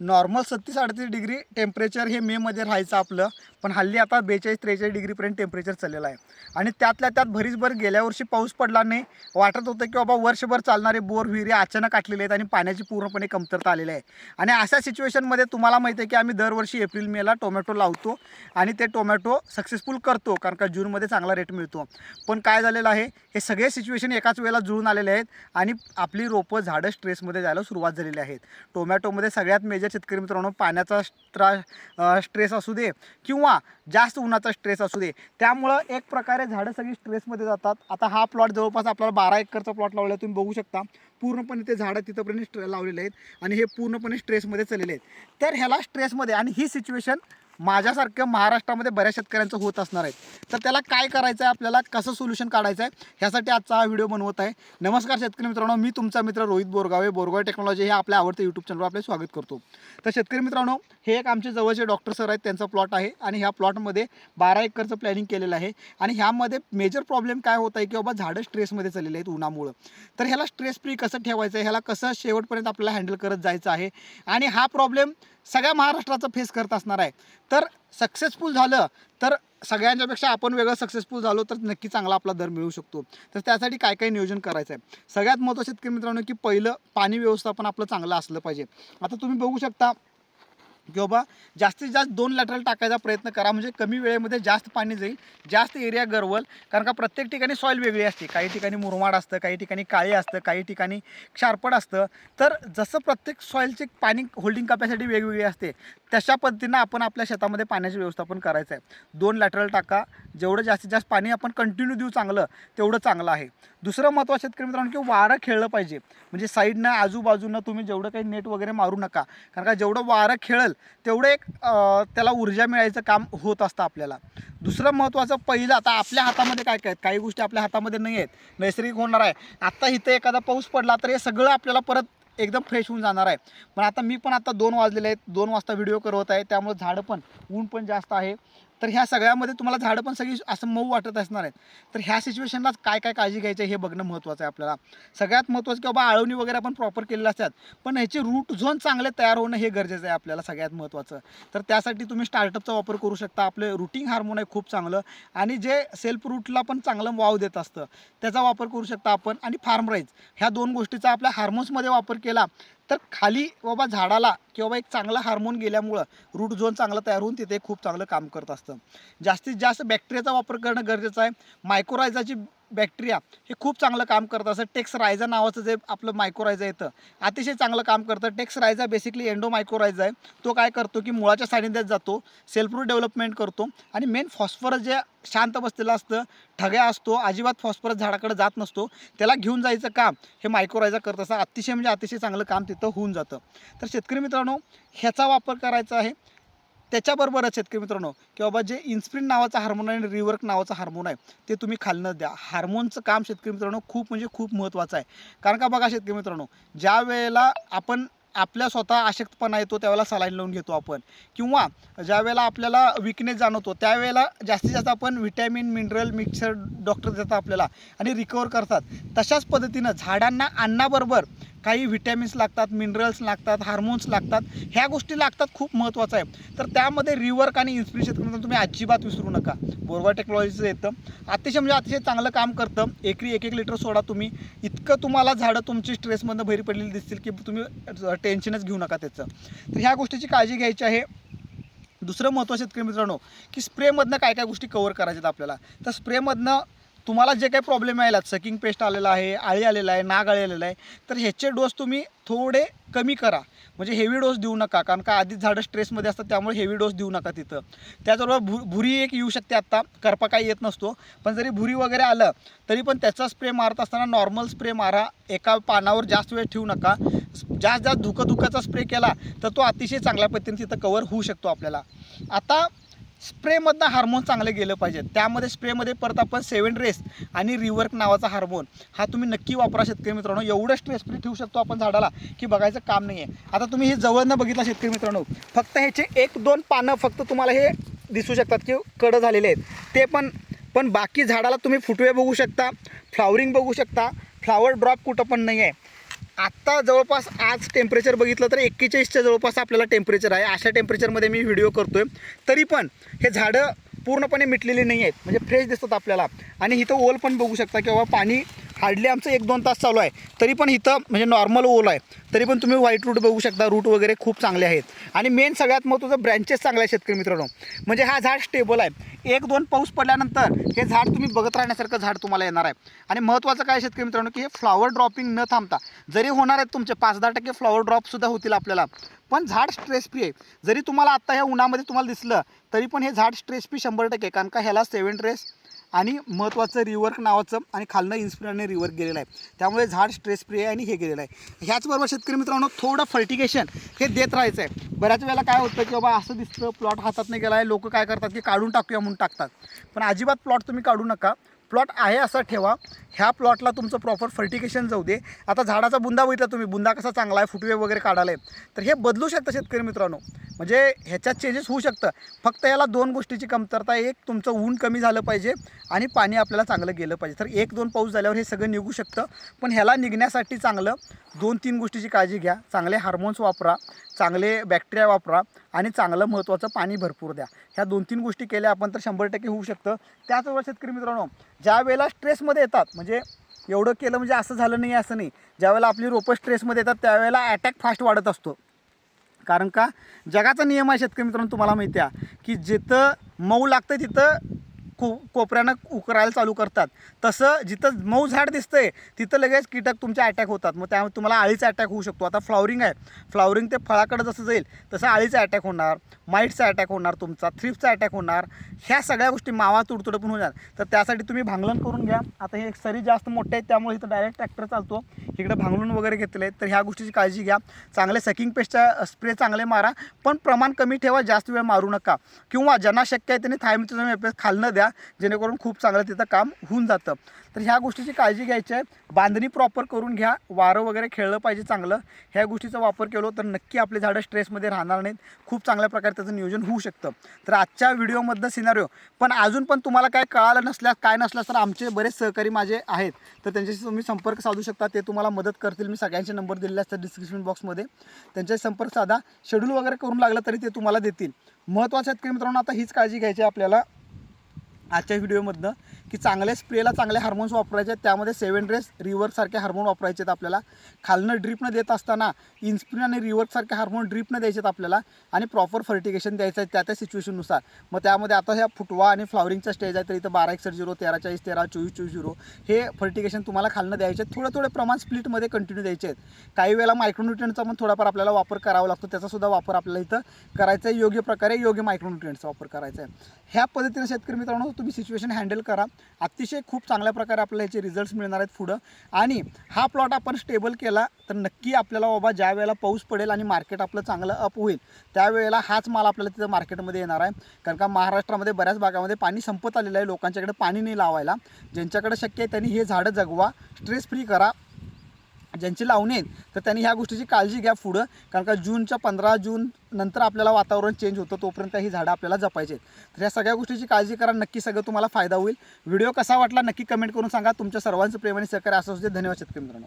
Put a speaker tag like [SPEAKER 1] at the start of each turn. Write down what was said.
[SPEAKER 1] Normal सत्तीस अडतीस degree temperature हे मेमध्ये राहायचं आपलं पण हल्ली आता बेचाळीस त्रेचाळीस डिग्रीपर्यंत टेम्परेचर चाललेलं आहे. आणि त्यातल्या त्यात भरीसभर गेल्या वर्षी पाऊस पडला नाही वाटत होतं की बाबा वर्षभर चालणारे बोर विहिरी अचानक आटलेले आहेत आणि पाण्याची पूर्णपणे कमतरता आलेली आहे. आणि अशा सिच्युएशनमध्ये तुम्हाला माहिती आहे की आम्ही दरवर्षी एप्रिल मेला टोमॅटो लावतो आणि ते टोमॅटो सक्सेसफुल करतो कारण का जूनमध्ये चांगला रेट मिळतो. पण काय झालेलं आहे हे सगळे सिच्युएशन एकाच वेळेला जुळून आलेले आहेत आणि आपली रोपं झाडं स्ट्रेसमध्ये जायला सुरुवात झालेली आहेत. टोमॅटोमध्ये सगळ्यात मेजर शेतकरी मित्रांनो पाण्याचा त्रास स्ट्रेस असू दे किंवा जास्त उन्हाचा स्ट्रेस असू दे त्यामुळं एक प्रकारे झाडं सगळी स्ट्रेसमध्ये जातात. आता हा प्लॉट जवळपास आपल्याला बारा एकरचा प्लॉट लावला आहे, तुम्ही बघू शकता. पूर्णपणे ते झाडं तिथंपर्यंत स्ट्रे लावलेले आहेत आणि हे पूर्णपणे स्ट्रेसमध्ये चाललेले आहेत. तर ह्याला स्ट्रेसमध्ये आणि ही सिच्युएशन माझ्यासारखं महाराष्ट्रामध्ये बऱ्याच शेतकऱ्यांचं होत असणार आहे. तर त्याला काय करायचं आहे आपल्याला कसं सोल्युशन काढायचं आहे ह्यासाठी आजचा हा व्हिडिओ बनवत आहे. नमस्कार शेतकरी मित्रांनो मी तुमचा मित्र रोहित बोरगावे. बोरगाव टेक्नॉलॉजी हे आपल्या आवडतं यूट्यूब चॅनलवर आपले स्वागत करतो. तर शेतकरी मित्रांनो हे एक आमचे जवळचे डॉक्टर सर आहेत. त्यांचा प्लॉट आहे आणि ह्या प्लॉटमध्ये बारा एकरचं प्लॅनिंग केलेलं आहे. आणि ह्यामध्ये मेजर प्रॉब्लेम काय होत आहे की बाबा झाडं स्ट्रेसमध्ये चाललेली आहेत उन्हामुळं. तर ह्याला स्ट्रेस फ्री कसं ठेवायचं? आहे ह्याला कसं शेवटपर्यंत आपल्याला हँडल करत जायचं आहे? आणि हा प्रॉब्लेम सगळ्या महाराष्ट्राचं फेस करत असणार आहे. तर सक्सेसफुल झालं तर सगळ्यांच्यापेक्षा आपण वेगळं सक्सेसफुल झालो तर नक्की चांगला आपला दर मिळू शकतो. तर त्यासाठी काय काय नियोजन करायचं आहे सगळ्यात महत्त्वाचे शेतकरी मित्रांनो की पहिलं पाणी व्यवस्थापन आपलं चांगलं असलं पाहिजे. आता तुम्ही बघू शकता की बाबा जास्तीत जास्त दोन लॅटरल टाकायचा प्रयत्न करा. म्हणजे कमी वेळेमध्ये जास्त पाणी जाईल जास्त एरिया गरवल. कारण का प्रत्येक ठिकाणी सॉईल वेगळी असते. काही ठिकाणी मुरमाड असतं काही ठिकाणी काळे असतं काही ठिकाणी क्षारपड असतं. तर जसं प्रत्येक सॉईलचे पाणी होल्डिंग कॅपॅसिटी वेगवेगळी असते तशा पद्धतीनं आपण आपल्या शेतामध्ये पाण्याचे व्यवस्थापन करायचं आहे. दोन लॅटरल टाका. जेवढं जास्तीत जास्त पाणी आपण कंटिन्यू देऊ चांगलं तेवढं चांगलं आहे. दुसरं महत्त्वाचं शेतकरी मित्रांनो की वारं खेळलं पाहिजे. म्हणजे साईडनं आजूबाजूनं तुम्ही जेवढं काही नेट वगैरे मारू नका. कारण का जेवढं वारं खेळेल तेवढं एक त्याला ऊर्जा मिळायचं काम होत असतं आपल्याला. दुसरं महत्त्वाचं पहिलं आता आपल्या हातामध्ये काय काय आहेत? काही गोष्टी आपल्या हातामध्ये नाही आहेत. नैसर्गिक होणार आहे. आत्ता इथं एखादा पाऊस पडला तर हे सगळं आपल्याला परत एकदम फ्रेश होऊन जाणार आहे. पण आता मी पण आता दोन वाजलेले आहेत. दोन वाजता व्हिडिओ करत आहे. त्यामुळे झाडं पण ऊन पण जास्त आहे. तर ह्या सगळ्यामध्ये तुम्हाला झाडं पण सगळी असं मऊ वाटत असणार आहेत. तर ह्या सिच्युएशनला काय काय काळजी घ्यायची आहे हे बघणं महत्त्वाचं आहे आपल्याला. सगळ्यात महत्त्वाचं की बाबा आळवणी वगैरे आपण प्रॉपर केलेल्या असतात. पण ह्याचे रूट झोन चांगले तयार होणं हे गरजेचं आहे आपल्याला सगळ्यात महत्त्वाचं. तर त्यासाठी तुम्ही स्टार्टअपचा वापर करू शकता. आपले रुटिंग हार्मोन आहे खूप चांगलं. आणि जे सेल्फ रूटला पण चांगलं वाव देत असतं त्याचा वापर करू शकता आपण. आणि फार्मराईज ह्या दोन गोष्टीचा आपल्या हार्मोन्समध्ये वापर केला तर खाली बाबा झाडाला किंवा एक चांगला हार्मोन गेल्यामुळं रूट झोन चांगलं तयार होऊन तिथे खूप चांगलं काम करत असतं. जास्तीत जास्त बॅक्टेरियाचा वापर करणं गरजेचं आहे. मायक्रोरायझाची बॅक्टेरिया हे खूप चांगलं काम करत. असं टेक्स रायझा नावाचं जे आपलं मायक्रोरायझा येतं अतिशय चांगलं काम करतं. टेक्स रायझा बेसिकली एंडो मायक्रोरायझा आहे. तो काय करतो की मुळाच्या सानिध्यात जातो सेल्फ रूट डेव्हलपमेंट करतो आणि मेन फॉस्फरस जे शांत बसलेलं असतं ठग्या असतो अजिबात फॉस्फरस झाडाकडे जात नसतो त्याला घेऊन जायचं काम हे मायक्रोरायझा करत. असं अतिशय म्हणजे अतिशय चांगलं काम तिथं होऊन जातं. तर शेतकरी मित्रांनो ह्याचा वापर करायचा आहे. त्याच्याबरोबरच शेतकरी मित्रांनो की बाबा जे इन्स्प्रिन नावाचा हार्मोन आहे आणि रिवर्क नावाचा हार्मोन आहे ते तुम्ही खालनं द्या. हार्मोनचं काम शेतकरी मित्रांनो खूप म्हणजे खूप महत्त्वाचं आहे. कारण का बघा शेतकरी मित्रांनो ज्या वेळेला आपण आपल्या स्वतः अशक्तपणा येतो त्यावेळेला सलाईन लावून घेतो आपण. किंवा ज्या वेळेला आपल्याला विकनेस जाणवतो त्यावेळेला जास्तीत जास्त आपण व्हिटॅमिन मिनरल मिक्सर डॉक्टर देतात आपल्याला आणि रिकवर करतात. तशाच पद्धतीनं झाडांना अन्नाबरोबर काही व्हिटॅमिन्स लागतात मिनरल्स लागतात हार्मोन्स लागतात ह्या गोष्टी लागतात खूप महत्त्वाचं आहे. तर त्यामध्ये रिवर्क आणि इन्स्पिरेशन शेतकरी म्हणजे तुम्ही अजिबात विसरू नका. बोरवा टेक्नॉलॉजीचं येतं. अतिशय म्हणजे अतिशय चांगलं काम करतं. एकरी एक एक लिटर सोडा तुम्ही. इतकं तुम्हाला झाडं तुमची स्ट्रेसमधनं भरी पडलेली दिसतील की तुम्ही टेन्शनच घेऊ नका त्याचं. तर ह्या गोष्टीची काळजी घ्यायची आहे. दुसरं महत्त्वाचं शेतकरी मित्रांनो की स्प्रेमधनं काय काय गोष्टी कवर करायच्यात आपल्याला. तर स्प्रेमधनं तुम्हाला जे काही प्रॉब्लेम यायला सकिंग पेस्ट आलेला आहे आळी आलेला आहे नाग आळी आलेला आहे तर ह्याचे डोस तुम्ही थोडे कमी करा. म्हणजे हेवी डोस देऊ नका कारण का आधीच झाडं स्ट्रेसमध्ये असतात त्यामुळे हेवी डोस देऊ नका तिथं. त्याचबरोबर भु भुरी एक येऊ शकते आत्ता करपा काही येत नसतो पण जरी भुरी वगैरे आलं तरी पण त्याचा स्प्रे मारत असताना नॉर्मल स्प्रे मारा एका पानावर जास्त वेळ ठेवू नका. जास्त जास्त धुकं धुकाचा स्प्रे केला तर तो अतिशय चांगल्या पद्धतीने तिथं कवर होऊ शकतो आपल्याला. आता स्प्रेमधनं हार्मोन चांगलं गेलं पाहिजे. त्यामध्ये स्प्रेमध्ये परत आपण सेवन रेस आणि रिवर्क नावाचा हार्मोन हा तुम्ही नक्की वापरा शेतकरी मित्रांनो. एवढं स्ट्रेस फ्री ठेवू शकतो आपण झाडाला की बघायचं काम नाही आहे आता तुम्ही हे जवळनं बघितलं शेतकरी मित्रांनो. फक्त ह्याचे एक दोन पानं फक्त तुम्हाला हे दिसू शकतात की कडं झालेले आहेत. ते पण पण बाकी झाडाला तुम्ही फुटवे बघू शकता फ्लावरिंग बघू शकता. फ्लावर ड्रॉप कुठं पण नाही आहे आत्ता जवळपास आज टेम्परेचर बघितलं तर एक्केचाळीसच्या जवळपास आपल्याला टेम्परेचर आहे. अशा टेम्परेचरमध्ये मी व्हिडिओ करतो आहे तरी पण हे झाडं पूर्णपणे मिटलेली नाही आहेत. म्हणजे फ्रेश दिसतात आपल्याला. आणि इथं ओल पण बघू शकता किंवा पाणी हार्डली आमचं एक दोन तास चालू आहे. तरी पण इथं म्हणजे नॉर्मल ओल आहे. तरी पण तुम्ही व्हाईट रूट बघू शकता. रूट वगैरे खूप चांगले आहेत. आणि मेन सगळ्यात महत्त्वाचं ब्रँचेस चांगले आहेत शेतकरी मित्रांनो. म्हणजे हा झाड स्टेबल आहे. एक दोन पाऊस पडल्यानंतर हे झाड तुम्ही बघत राहण्यासारखं झाड तुम्हाला येणार आहे. आणि महत्त्वाचं काय शेतकरी मित्रांनो की हे फ्लॉवर ड्रॉपिंग न थांबता जरी होणार आहेत तुमचे पाच दहा टक्के फ्लॉवर ड्रॉपसुद्धा होतील आपल्याला. पण झाड स्ट्रेस फ्री आहे. जरी तुम्हाला आत्ता ह्या उन्हामध्ये तुम्हाला दिसलं तरी पण हे झाड स्ट्रेस फ्री शंभर टक्के कारण का ह्याला सेवन ड्रेस आणि महत्त्वाचं रिवर्क नावाचं आणि खालनं इन्स्पिराने रिवर्क गेलेलं आहे. त्यामुळे झाड स्ट्रेस फ्री आहे आणि हे गेलेलं आहे. ह्याचबरोबर शेतकरी मित्रांनो थोडं फर्टिगेशन हे देत राहायचं आहे बऱ्याच वेळेला काय होतं की बाबा असं दिसतं प्लॉट हातात नाही गेला आहे लोक काय करतात की काढून टाकूया म्हणून टाकतात. पण अजिबात प्लॉट तुम्ही काढू नका. प्लॉट आहे असा ठेवा. ह्या प्लॉटला तुमचं प्रॉपर फर्टिकेशन जाऊ दे. आता झाडाचा बुंदा बघितला तुम्ही. बुंदा कसा चांगला आहे फुटवे वगैरे काढायला आहे तर हे बदलू शकतं शेतकरी मित्रांनो. म्हणजे ह्याच्यात चेंजेस होऊ शकतं. फक्त याला दोन गोष्टीची कमतरता एक तुमचं ऊन कमी झालं पाहिजे आणि पाणी आपल्याला चांगलं गेलं पाहिजे. तर एक दोन पाऊस झाल्यावर हे सगळं निघू शकतं. पण ह्याला निघण्यासाठी चांगलं दोन तीन गोष्टीची काळजी घ्या. चांगले हार्मोन्स वापरा. चांगले बॅक्टेरिया वापरा आणि चांगलं महत्त्वाचं पाणी भरपूर द्या. ह्या दोन तीन गोष्टी केल्या आपण तर शंभर टक्के होऊ शकतं. त्याचबरोबर शेतकरी मित्रांनो ज्या वेळेला स्ट्रेसमध्ये येतात म्हणजे एवढं केलं म्हणजे असं झालं नाही असं नाही. ज्यावेळेला आपली रोपं स्ट्रेसमध्ये येतात त्यावेळेला अटॅक फास्ट वाढत असतो. कारण का? जगाचा नियम आहे शेतकरी मित्रांनो तुम्हाला माहिती आहे की जिथं मऊ लागतं तिथं को कोपऱ्यानं उकरायला चालू करतात. तसं जिथं मऊ झाड दिसतंय तिथं लगेच कीटक तुमच्या अटॅक होतात. मग त्यामुळे तुम्हाला आळीचा अटॅक होऊ शकतो. आता फ्लॉवरिंग आहे. फ्लॉवरिंग ते फळाकडे जसं जाईल तसं आळीचा अटॅक होणार माईटचा अटॅक होणार तुमचा थ्रिप्सचा अटॅक होणार. ह्या सगळ्या गोष्टी मावा तुडतुड पण होणार. तर त्यासाठी तुम्ही भांगलन करून घ्या. आता हे सरी जास्त मोठे आहेत त्यामुळे इथं डायरेक्ट ट्रॅक्टर चालतो. इकडे भांगलून वगैरे घेतले तर ह्या गोष्टीची काळजी घ्या. चांगले सकिंग पेस्टचा स्प्रे चांगले मारा. पण प्रमाण कमी ठेवा जास्त वेळ मारू नका. किंवा ज्यांना शक्य आहे त्यांनी थायमिथोजम एपेस खालनं द्या. जेणेकरून खूप चांगलं तिथं काम होऊन जातं. तर ह्या गोष्टीची काळजी घ्यायची आहे. बांधणी प्रॉपर करून घ्या. वारं वगैरे खेळलं पाहिजे चांगलं. ह्या गोष्टीचा वापर केलो तर नक्की आपले झाडं स्ट्रेसमध्ये राहणार नाहीत. खूप चांगल्या प्रकारे त्याचं नियोजन होऊ शकतं. तर आजच्या व्हिडिओमधलं सिनारिओ पण अजून पण तुम्हाला काय कळालं नसल्यास काय नसल्यास तर आमचे बरेच सहकारी माझे आहेत. तर त्यांच्याशी तुम्ही संपर्क साधू शकता. ते तुम्हाला मदत करतील. मी सगळ्यांचे नंबर दिलेले असतात डिस्क्रिप्शन बॉक्समध्ये त्यांच्याशी संपर्क साधा. शेड्यूल वगैरे करून लागलं तरी ते तुम्हाला देतील. महत्त्वाचं शेतकरी मित्रांनो आता हीच काळजी घ्यायची आहे आपल्याला. आजच्या व्हिडिओमधनं. की चांगल्या स्प्रेला चांगले हार्मोन्स वापरायचे आहेत. त्यामध्ये सेवन ड्रेस रिवर्कसारखे हार्मोन वापरायचे आहेत आपल्याला. खालनं ड्रीपनं देत असताना इन्स्प्रिन आणि रिवर्कसारखे हार्मोन ड्रीपनं द्यायचे आहेत आपल्याला आणि प्रॉपर फर्टिगेशन द्यायचं आहे त्या त्या सिच्युएशननुसार. मग त्यामध्ये आता ह्या फुटवा आणि फ्लॉवरिंगचा स्टेज आहे तर इथं बारा एकसठ झिरो तेरा चाळीस तेरा चोवीस चोवीस झिरो हे फर्टिगेशन तुम्हाला खालनं द्यायचे आहेत. थोडं थोडे प्रमाण स्प्लिटमध्ये कंटिन्यू द्यायचे आहेत. काही वेळेला मायक्रोन्युट्रियनचा पण थोडाफार आपल्याला वापर करावा लागतो. त्याचासुद्धा वापर आपल्याला इथं करायचा आहे. योग्य प्रकारे योग्य मायक्रोन्युट्रियनचा वापर करायचा आहे. ह्या पद्धतीने शेतकरी मित्रांनो तुम्ही सिच्युएशन हँडल करा. अतिशय खूप चांगल्या प्रकारे आपल्याला याचे रिझल्ट्स मिळणार आहेत पुढं. आणि हा प्लॉट आपण स्टेबल केला तर नक्की आपल्याला बाबा ज्या वेळेला पाऊस पडेल आणि मार्केट आपलं चांगलं अप होईल त्यावेळेला हाच माल आपल्याला तिथं मार्केटमध्ये येणार आहे. कारण का महाराष्ट्रामध्ये बऱ्याच भागामध्ये पाणी संपत आलेलं आहे लोकांच्याकडे पाणी नाही लावायला. ज्यांच्याकडे शक्य आहे त्यांनी हे झाडं जगवा स्ट्रेस फ्री करा. ज्यांची लावणी आहेत तर त्यांनी ह्या गोष्टीची काळजी घ्या पुढं. कारण का जूनच्या पंधरा जून नंतर आपल्याला वातावरण चेंज होतं तोपर्यंत ही झाडं आपल्याला जपायचे आहेत. तर या सगळ्या गोष्टीची काळजी करा नक्की सगळं तुम्हाला फायदा होईल. व्हिडिओ कसा वाटला नक्की कमेंट करून सांगा. तुमच्या सर्वांचं प्रेम आणि सहकार्य असं असू दे. धन्यवाद शेतकरी मित्रांनो.